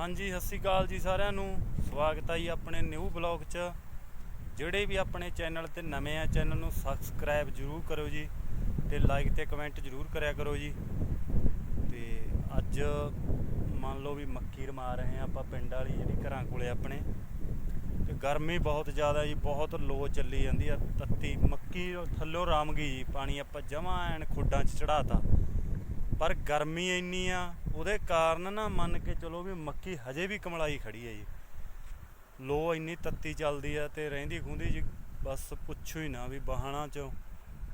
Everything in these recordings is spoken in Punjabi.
ਹਾਂਜੀ, ਸਤਿ ਸ਼੍ਰੀ ਅਕਾਲ ਜੀ ਸਾਰਿਆਂ ਨੂੰ। ਸਵਾਗਤ ਹੈ ਜੀ ਆਪਣੇ ਨਿਊ ਬਲੌਗ 'ਚ। ਜਿਹੜੇ ਵੀ ਆਪਣੇ ਚੈਨਲ ਤੇ ਨਵੇਂ ਆ ਚੈਨਲ ਨੂੰ ਸਬਸਕ੍ਰਾਈਬ ਜਰੂਰ ਕਰੋ ਜੀ ਤੇ ਲਾਈਕ ਤੇ ਕਮੈਂਟ ਜਰੂਰ ਕਰਿਆ ਕਰੋ ਜੀ। ਤੇ ਅੱਜ ਮੰਨ ਲਓ ਵੀ ਮੱਕੀ ਰਮਾ ਰਹੇ ਆ ਆਪਾਂ ਪਿੰਡ ਵਾਲੀ ਜਿਹੜੀ ਘਰਾਂ ਕੋਲੇ ਆਪਣੇ। ਤੇ ਗਰਮੀ ਬਹੁਤ ਜ਼ਿਆਦਾ ਜੀ, ਬਹੁਤ ਲੋ ਚੱਲੀ ਜਾਂਦੀ ਆ। ਤੱਤੀ ਮੱਕੀ ਥੱਲੋਂ ਰਾਮ ਗਈ ਜੀ, ਪਾਣੀ ਆਪਾਂ ਜਮਾਂ ਐਨ ਖੁੱਡਾਂ 'ਚ ਚੜਾਤਾ ਪਰ ਗਰਮੀ ਇੰਨੀ ਆ, ਉਹਦੇ ਕਾਰਨ ਨਾ ਮੰਨ ਕੇ ਚਲੋ ਵੀ ਮੱਕੀ ਹਜੇ ਵੀ ਕਮਲਾਈ ਖੜੀ ਹੈ ਜੀ। ਲੋ ਇੰਨੀ ਤੱਤੀ ਚੱਲਦੀ ਆ ਤੇ ਰਹਿੰਦੀ ਖੁੰਦੀ ਜੀ, ਬਸ ਪੁੱਛੋ ਹੀ ਨਾ ਵੀ ਬਾਹਣਾ ਚੋਂ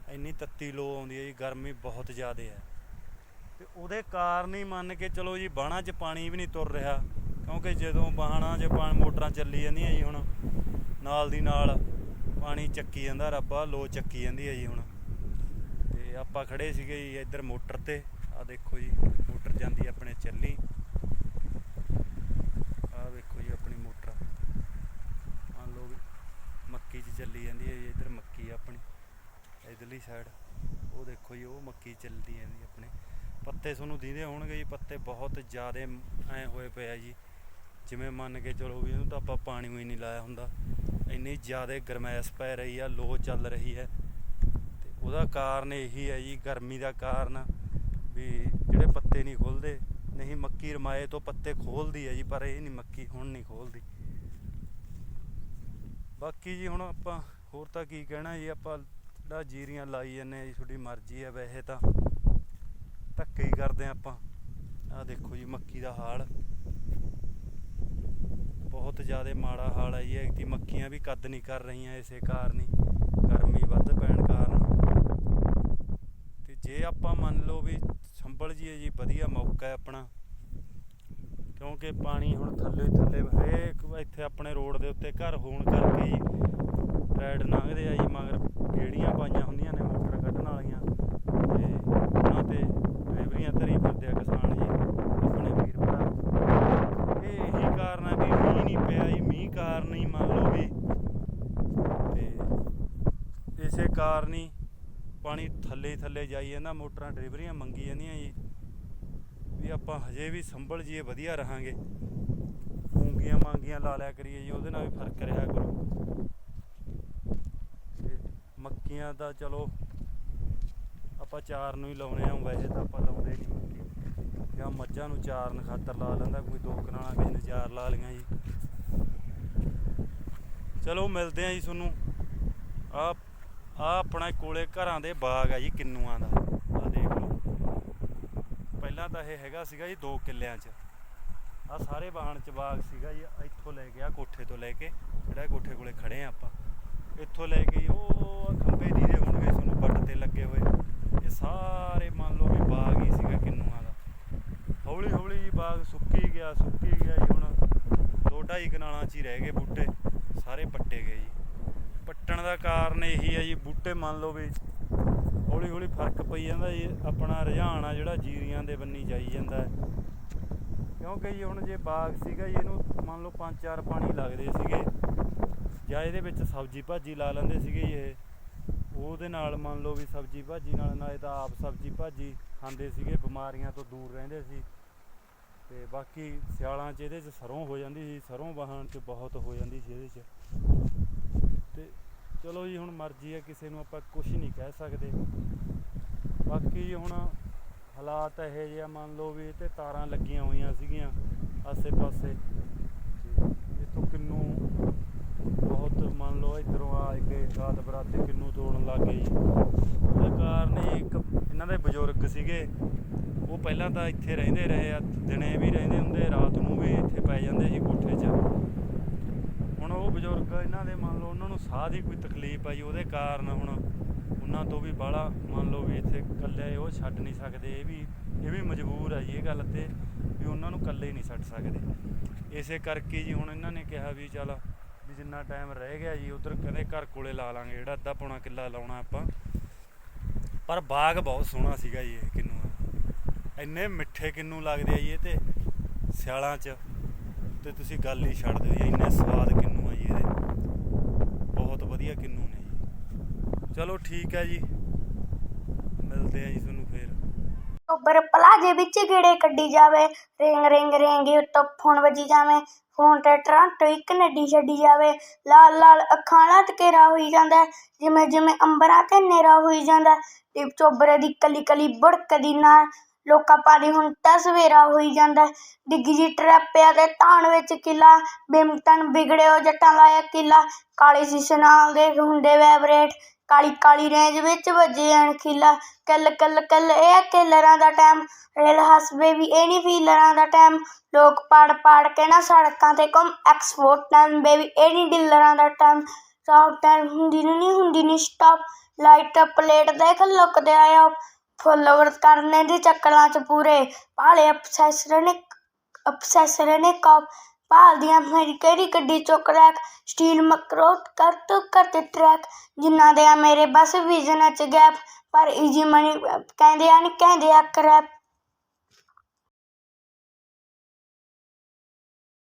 ਇੰਨੀ ਤੱਤੀ ਲੋ ਆਉਂਦੀ ਹੈ ਜੀ, ਗਰਮੀ ਬਹੁਤ ਜ਼ਿਆਦਾ ਹੈ ਤੇ ਉਹਦੇ ਕਾਰਨ ਹੀ ਮੰਨ ਕੇ ਚਲੋ ਜੀ ਬਾਣਾ 'ਚ ਪਾਣੀ ਵੀ ਨਹੀਂ ਤੁਰ ਰਿਹਾ, ਕਿਉਂਕਿ ਜਦੋਂ ਬਾਹਣਾ 'ਚ ਪਾਣੀ ਮੋਟਰਾਂ ਚੱਲੀ ਜਾਂਦੀਆਂ ਜੀ ਹੁਣ, ਨਾਲ ਦੀ ਨਾਲ ਪਾਣੀ ਚੱਕੀ ਜਾਂਦਾ, ਰੱਬਾ ਲੋ ਚੱਕੀ ਜਾਂਦੀ ਹੈ ਜੀ ਹੁਣ। ਤੇ ਆਪਾਂ ਖੜੇ ਸੀਗੇ ਜੀ ਇੱਧਰ ਮੋਟਰ ਤੇ। ਆ ਦੇਖੋ ਜੀ, ਮੋਟਰ ਜਾਂਦੀ ਆਪਣੇ ਚੱਲੀ। ਆ ਵੇਖੋ ਜੀ ਆਪਣੀ ਮੋਟਰ। ਮੰਨ ਲਓ ਵੀ ਮੱਕੀ 'ਚ ਚੱਲੀ ਜਾਂਦੀ ਹੈ ਜੀ, ਇੱਧਰ ਮੱਕੀ ਆ ਆਪਣੀ, ਇਧਰਲੀ ਸਾਈਡ ਉਹ ਦੇਖੋ ਜੀ, ਉਹ ਮੱਕੀ ਚੱਲਦੀ ਜਾਂਦੀ ਆਪਣੇ। ਪੱਤੇ ਤੁਹਾਨੂੰ ਦੀਦੇ ਹੋਣਗੇ ਜੀ, ਪੱਤੇ ਬਹੁਤ ਜ਼ਿਆਦੇ ਐ ਹੋਏ ਪਏ ਆ ਜੀ। ਜਿਵੇਂ ਮੰਨ ਕੇ ਚਲੋ ਵੀ ਇਹਨੂੰ ਤਾਂ ਆਪਾਂ ਪਾਣੀ ਵੀ ਨਹੀਂ ਲਾਇਆ ਹੁੰਦਾ। ਇੰਨੀ ਜ਼ਿਆਦੇ ਗਰਮੈਸ਼ ਪੈ ਰਹੀ ਆ, ਲੋ ਚੱਲ ਰਹੀ ਹੈ। ਤੇ ਉਹਦਾ ਕਾਰਨ ਇਹੀ ਹੈ ਜੀ, ਗਰਮੀ ਦਾ ਕਾਰਨ। ਜਿਹੜੇ ਪੱਤੇ ਨਹੀਂ ਖੋਲਦੇ, ਨਹੀਂ ਮੱਕੀ ਰਮਾਏ ਤੋਂ ਪੱਤੇ ਖੋਲਦੀ ਹੈ ਜੀ, ਪਰ ਇਹ ਨਹੀਂ ਮੱਕੀ ਹੁਣ ਨਹੀਂ ਖੋਲਦੀ। ਬਾਕੀ ਜੀ ਹੁਣ ਆਪਾਂ ਹੋਰ ਤਾਂ ਕੀ ਕਹਿਣਾ ਜੀ, ਆਪਾਂ ਜਿਹੜਾ ਜੀਰੀਆਂ ਲਾਈ ਜਾਂਦੇ ਜੰਨੇ ਜੀ, ਤੁਹਾਡੀ ਮਰਜ਼ੀ ਹੈ ਵੈਸੇ ਤਾਂ। ਧੱਕੇ ਹੀ ਕਰਦੇ ਹਾਂ ਆਪਾਂ। ਆਹ ਦੇਖੋ ਜੀ ਮੱਕੀ ਦਾ ਹਾਲ। ਬਹੁਤ ਜ਼ਿਆਦਾ ਮਾੜਾ ਹਾਲ ਹੈ ਜੀ ਐਕਤੀ ਮੱਕੀਆਂ ਵੀ ਕੱਦ ਨਹੀਂ ਕਰ ਰਹੀਆਂ ਇਸੇ ਕਾਰਨ ਹੀ, ਗਰਮੀ ਵੱਧ ਪੈਣ ਕਾਰਨ। ਤੇ ਜੇ ਆਪਾਂ ਮੰਨ ਲਓ ਵੀ ਸੰਭਲ ਜੀਏ ਜੀ, ਵਧੀਆ ਮੌਕਾ ਹੈ ਆਪਣਾ। ਕਿਉਂਕਿ ਪਾਣੀ ਹੁਣ ਥੱਲੇ ਥੱਲੇ, ਹਰੇਕ ਇੱਥੇ ਆਪਣੇ ਰੋਡ ਦੇ ਉੱਤੇ ਘਰ ਹੋਣ ਕਰਕੇ ਜੀ ਰੈਡ ਲੰਘਦੇ ਆ ਜੀ, ਮਗਰ ਗੇੜੀਆਂ ਪਾਈਆਂ ਹੁੰਦੀਆਂ ਨੇ, ਮੋਟਰ ਕੱਢਣ ਵਾਲੀਆਂ। ਤੇ ਉਹਨਾਂ ਤੇ ਡਰਾਈਵਰੀਆਂ ਧਰੀ ਫਿਰਦੇ ਆ ਕਿਸਾਨ ਜੀ, ਆਪਣੇ ਵੀਰ ਭਰਾ। ਇਹ ਇਹੀ ਕਾਰਨ ਹੈ ਵੀ ਮੀਂਹ ਨਹੀਂ ਪਿਆ ਜੀ, ਮੀਂਹ ਕਾਰਨ ਹੀ ਮੰਨ ਲਓ ਵੀ। ਤੇ ਇਸੇ ਕਾਰਨ ਹੀ ਪਾਣੀ ਥੱਲੇ ਥੱਲੇ ਜਾਈ ਜਾਂਦਾ, ਮੋਟਰਾਂ ਡਰਾਈਵਰੀਆਂ ਮੰਗੀ ਜਾਂਦੀਆਂ ਜੀ। ਆਪਾਂ ਹਜੇ ਵੀ ਸੰਭਲ ਜੀਏ, ਵਧੀਆ ਰਹਾਂਗੇ। ਮੂੰਗੀਆਂ ਮੰਗੀਆਂ ਲਾ ਲਿਆ ਕਰੀਏ ਜੀ, ਉਹਦੇ ਨਾਲ ਵੀ ਫ਼ਰਕ ਰਿਹਾ ਕਰੋ। ਤੇ ਮੱਕੀਆਂ ਦਾ ਚਲੋ, ਆਪਾਂ ਚਾਰ ਨੂੰ ਹੀ ਲਾਉਣੇ ਆ, ਵੈਸੇ ਤਾਂ ਆਪਾਂ ਲਾਉਂਦੇ ਨਹੀਂ। ਜਾਂ ਮੱਝਾਂ ਨੂੰ ਚਾਰਨ ਖਾਤਰ ਲਾ ਲੈਂਦਾ, ਕੋਈ ਦੋ ਕਨਾਲਾਂ ਕਿਸੇ ਨੇ ਚਾਰ ਲਾ ਲਈਆਂ ਜੀ। ਚਲੋ, ਮਿਲਦੇ ਆ ਜੀ ਤੁਹਾਨੂੰ। ਆ ਆ ਆਪਣੇ ਕੋਲੇ ਘਰਾਂ ਦੇ ਬਾਗ ਆ ਜੀ, ਕਿੰਨੂਆਂ ਦਾ। ਪਹਿਲਾਂ ਤਾਂ ਇਹ ਹੈਗਾ ਸੀਗਾ ਜੀ 2 ਕਿੱਲਿਆਂ 'ਚ। ਆ ਸਾਰੇ ਬਾਹਣ 'ਚ ਬਾਗ ਸੀਗਾ ਜੀ ਇੱਥੋਂ ਲੈ ਕੇ ਆ ਕੋਠੇ ਤੋਂ ਲੈ ਕੇ, ਜਿਹੜਾ ਕੋਠੇ ਕੋਲੇ ਖੜੇ ਆ ਆਪਾਂ। ਇੱਥੋਂ ਲੈ ਕੇ ਉਹ ਖੰਭੇ ਜੀਰੇ ਹੋਣਗੇ ਤੁਹਾਨੂੰ, ਪੱਟ ਤੇ ਲੱਗੇ ਹੋਏ। ਇਹ ਸਾਰੇ ਮੰਨ ਲਓ ਵੀ ਬਾਗ ਹੀ ਸੀਗਾ ਕਿੰਨੂਆਂ ਦਾ। ਹੌਲੀ ਹੌਲੀ ਜੀ ਬਾਗ ਸੁੱਕੀ ਗਿਆ ਸੁੱਕੀ ਗਿਆ ਜੀ ਹੁਣ। ਦੋ ਢਾਈ ਕਨਾਲਾਂ 'ਚ ਹੀ ਰਹਿ ਗਏ ਬੂਟੇ, ਸਾਰੇ ਪੱਟੇ ਗਏ ਜੀ। ਪੱਟਣ ਦਾ ਕਾਰਨ ਇਹੀ ਹੈ ਜੀ, ਬੂਟੇ ਮੰਨ ਲਓ ਵੀ ਹੌਲੀ ਹੌਲੀ ਫ਼ਰਕ ਪਈ ਜਾਂਦਾ ਜੀ, ਆਪਣਾ ਰੁਝਾਨ ਆ ਜਿਹੜਾ ਜੀਰੀਆਂ ਦੇ ਬੰਨੀ ਜਾਈ ਜਾਂਦਾ। ਕਿਉਂਕਿ ਜੀ ਹੁਣ ਜੇ ਬਾਗ ਸੀਗਾ ਜੀ, ਇਹਨੂੰ ਮੰਨ ਲਓ ਪੰਜ ਚਾਰ ਪਾਣੀ ਲੱਗਦੇ ਸੀਗੇ, ਜਾਂ ਇਹਦੇ ਵਿੱਚ ਸਬਜ਼ੀ ਭਾਜੀ ਲਾ ਲੈਂਦੇ ਸੀਗੇ ਜੀ ਇਹ। ਉਹਦੇ ਨਾਲ ਮੰਨ ਲਓ ਵੀ ਸਬਜ਼ੀ ਭਾਜੀ ਨਾਲ, ਨਾਲੇ ਤਾਂ ਆਪ ਸਬਜ਼ੀ ਭਾਜੀ ਖਾਂਦੇ ਸੀਗੇ, ਬਿਮਾਰੀਆਂ ਤੋਂ ਦੂਰ ਰਹਿੰਦੇ ਸੀ। ਤੇ ਬਾਕੀ ਸਿਆਲਾਂ 'ਚ ਇਹਦੇ 'ਚ ਸਰੋਂ ਹੋ ਜਾਂਦੀ ਸੀ, ਸਰੋਂ ਵਾਹਣ 'ਚ ਬਹੁਤ ਹੋ ਜਾਂਦੀ ਸੀ ਇਹਦੇ 'ਚ। ਤੇ ਚਲੋ ਜੀ, ਹੁਣ ਮਰਜ਼ੀ ਹੈ, ਕਿਸੇ ਨੂੰ ਆਪਾਂ ਕੁਝ ਨਹੀਂ ਕਹਿ ਸਕਦੇ। ਬਾਕੀ ਹੁਣ ਹਾਲਾਤ ਇਹੋ ਜਿਹੇ ਆ, ਮੰਨ ਲਓ ਵੀ ਤੇ ਤਾਰਾਂ ਲੱਗੀਆਂ ਹੋਈਆਂ ਸੀਗੀਆਂ ਆਸੇ ਪਾਸੇ ਤੇ ਇਥੋਂ ਕਿੰਨੂ ਬਹੁਤ, ਮੰਨ ਲਓ ਇਧਰੋਂ ਆ ਕੇ ਰਾਤ ਬਰਾਤੇ ਕਿੰਨੂ ਤੋੜਨ ਲੱਗ ਗਏ ਜੀ। ਉਹਦੇ ਕਾਰਨ ਹੀ ਇੱਕ ਇਹਨਾਂ ਦੇ ਬਜ਼ੁਰਗ ਸੀਗੇ। ਉਹ ਪਹਿਲਾਂ ਤਾਂ ਇੱਥੇ ਰਹਿੰਦੇ ਰਹੇ ਆ, ਦਿਨੇ ਵੀ ਰਹਿੰਦੇ ਹੁੰਦੇ, ਰਾਤ ਨੂੰ ਵੀ ਇੱਥੇ ਪੈ ਜਾਂਦੇ ਸੀ ਕੋਠੇ 'ਚ। ਹੁਣ ਉਹ ਬਜ਼ੁਰਗ ਇਹਨਾਂ ਦੇ, ਮੰਨ ਲਓ ਉਹਨਾਂ ਨੂੰ ਸਾਹ ਦੀ ਕੋਈ ਤਕਲੀਫ ਆਈ ਉਹਦੇ ਕਾਰਨ ਹੁਣ ਉਹਨਾਂ ਤੋਂ ਵੀ ਬਾਹਲਾ ਮੰਨ ਲਓ ਵੀ ਇੱਥੇ ਇਕੱਲੇ ਉਹ ਛੱਡ ਨਹੀਂ ਸਕਦੇ, ਇਹ ਵੀ ਇਹ ਵੀ ਮਜਬੂਰ ਆ ਜੀ ਇਹ ਗੱਲ ਤੇ ਵੀ ਉਹਨਾਂ ਨੂੰ ਇਕੱਲੇ ਨਹੀਂ ਛੱਡ ਸਕਦੇ। ਇਸੇ ਕਰਕੇ ਜੀ ਹੁਣ ਇਹਨਾਂ ਨੇ ਕਿਹਾ ਵੀ ਚੱਲ ਵੀ ਜਿੰਨਾ ਟਾਈਮ ਰਹਿ ਗਿਆ ਜੀ, ਉਧਰ ਕਹਿੰਦੇ ਘਰ ਕੋਲੇ ਲਾ ਲਾਂਗੇ, ਜਿਹੜਾ ਅੱਧਾ ਪੌਣਾ ਕਿੱਲਾ ਲਾਉਣਾ ਆਪਾਂ। ਪਰ ਬਾਗ ਬਹੁਤ ਸੋਹਣਾ ਸੀਗਾ ਜੀ ਇਹ ਕਿੰਨੂ ਇੰਨੇ ਮਿੱਠੇ ਕਿੰਨੂ ਲੱਗਦੇ ਆ ਜੀ ਇਹ ਤੇ ਸਿਆਲਾਂ 'ਚ, ਤੇ ਤੁਸੀਂ ਗੱਲ ਹੀ ਛੱਡ ਦਿਓ ਜੀ, ਇੰਨੇ ਸਵਾਦ ਕਿੰਨੂ ਆ ਜੀ ਇਹਦੇ। ਬਹੁਤ ਵਧੀਆ ਕਿੰਨੂ ਨੇ ਜੀ ਚਲੋ ਠੀਕ ਹੈ ਜੀ ਮਿਲਦੇ ਆ ਜੀ ਤੁਹਾਨੂੰ ਫੇਰ ਉੱਪਰ ਪਲਾਜੇ ਵਿੱਚ ਗੇੜੇ ਕੱਢੀ ਜਾਵੇ, ਰਿੰਗ ਰਿੰਗ ਰਿੰਗ ਉੱਤੋਂ ਫੋਨ ਵੱਜੀ ਜਾਵੇ, ਫੋਨ ਤੇ ਟਰਾਂਟੋ ਇੱਕ ਨੱਡੀ ਛੱਡੀ ਜਾਵੇ, ਲਾਲ ਲਾਲ ਅੱਖਾਂ ਨਾਲ ਤਕੇਰਾ ਹੋਈ ਜਾਂਦਾ ਜਿਵੇਂ ਜਿਵੇਂ ਅੰਬਰਾਂ ਤੇ ਨੇਰਾ ਹੋਈ ਜਾਂਦਾ ਹੈ। ਚੋਬਰੇ ਦੀ ਕਲੀ ਕਲੀ ਬੁੜਕਦੀ ਨਾਲ ਲੋਕਾਂ ਪਾਣੀ ਹੁਣ ਤਾਂ ਸਵੇਰਾ ਹੋਈ ਜਾਂਦਾ ਡਿੱਗੀ ਜੀ ਟਰੱਪਿਆ ਤੇ ਧਾਨ ਵਿੱਚ ਕਿਲਾ, ਬਿਮਤਨ ਵਿਗੜਿਓ ਜੱਟਾਂ ਲਾਇਆ ਕਿਲਾ। ਕਾਲੇ ਸ਼ੀਸ਼ੇ ਨਾਲ ਦੇ ਹੁੰਦੇ ਵੈਬਰੇਟ ਕਾਲੀ ਕਾਲੀ ਰੇਂਜ ਵਿੱਚ ਵੱਜੇ ਅਣਖੀਲਾ ਕੱਲ ਕੱਲ ਕੱਲ, ਇਹ ਕਿਲਰਾਂ ਦਾ ਟਾਈਮ ਰੇਲ ਹੱਸਵੇ ਵੀ ਇਹ ਨਹੀਂ ਫੀਲਰਾਂ ਦਾ ਟਾਈਮ ਲੋਕ ਪਾੜ ਪਾੜ ਕੇ ਨਾ ਸੜਕਾਂ ਤੇ ਘੁੰਮ ਐਕਸਪੋਰਟ ਟਾਈਮ ਬੇਬੀ ਇਹ ਨਹੀਂ ਡੀਲਰਾਂ ਦਾ ਟਾਈਮ ਸਟਾਪ ਟਾਈਮ ਹੁੰਦੀ ਨਹੀਂ ਹੁੰਦੀ ਨਹੀਂ ਸਟਾਪ ਲਾਈਟ ਪਲੇਟ ਦੇਖ, ਲੁਕਦੇ ਆਇਆ ਫੋਲੋਵਰ ਕਰਨੇ ਦੇ ਚੱਕਰਾਂ ਚ ਪੂਰੇ। ਭਾਲੇ ਅਬਸੈਸਰ ਨੇ ਅਬਸੈਸਰ ਨੇ ਕਪ ਭਾਲਦੀਆਂ ਮੇਰੀ ਕਿਹੜੀ ਗੱਡੀ ਚੁੱਕ ਰੈਕ ਸਟੀਲ ਮਕਰੋਟ ਕਰ ਤੂੰ ਕਰਤੇ ਟਰੈਕ ਜਿਨ੍ਹਾਂ ਦੇ ਆ ਮੇਰੇ ਬਸ ਵਿਜ਼ਨ ਚ ਗੈਪ ਪਰ ਈਜੀ ਮਨੀ ਕਹਿੰਦੇ ਆ ਨਹੀਂ ਕਹਿੰਦੇ ਆ ਕਰੈਪ।